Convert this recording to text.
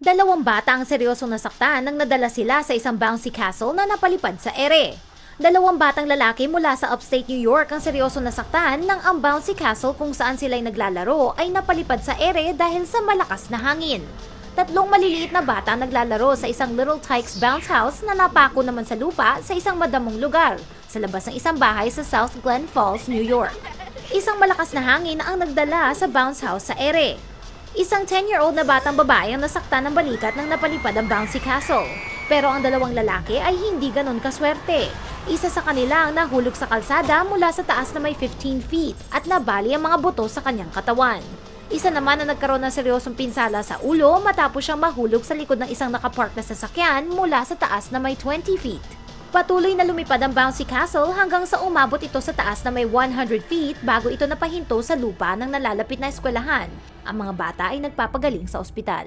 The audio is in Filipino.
Dalawang bata ang seryosong nasaktan nang nadala sila sa isang bouncy castle na napalipad sa ere. Dalawang batang lalaki mula sa upstate New York ang seryosong nasaktan nang ang bouncy castle kung saan sila'y naglalaro ay napalipad sa ere dahil sa malakas na hangin. Tatlong maliliit na bata naglalaro sa isang Little Tykes bounce house na napako naman sa lupa sa isang madamong lugar sa labas ng isang bahay sa South Glen Falls, New York. Isang malakas na hangin ang nagdala sa bounce house sa ere. Isang 10-year-old na batang babae ang nasaktan ng balikat nang napalipad ang bouncy castle. Pero ang dalawang lalaki ay hindi ganon kaswerte. Isa sa kanila ang nahulog sa kalsada mula sa taas na may 15 feet at nabali ang mga buto sa kanyang katawan. Isa naman na nagkaroon ng seryosong pinsala sa ulo matapos siyang mahulog sa likod ng isang nakapark na sasakyan mula sa taas na may 20 feet. Patuloy na lumipad ang bouncy castle hanggang sa umabot ito sa taas na may 100 feet bago ito napahinto sa lupa ng nalalapit na eskwelahan. Ang mga bata ay nagpapagaling sa ospital.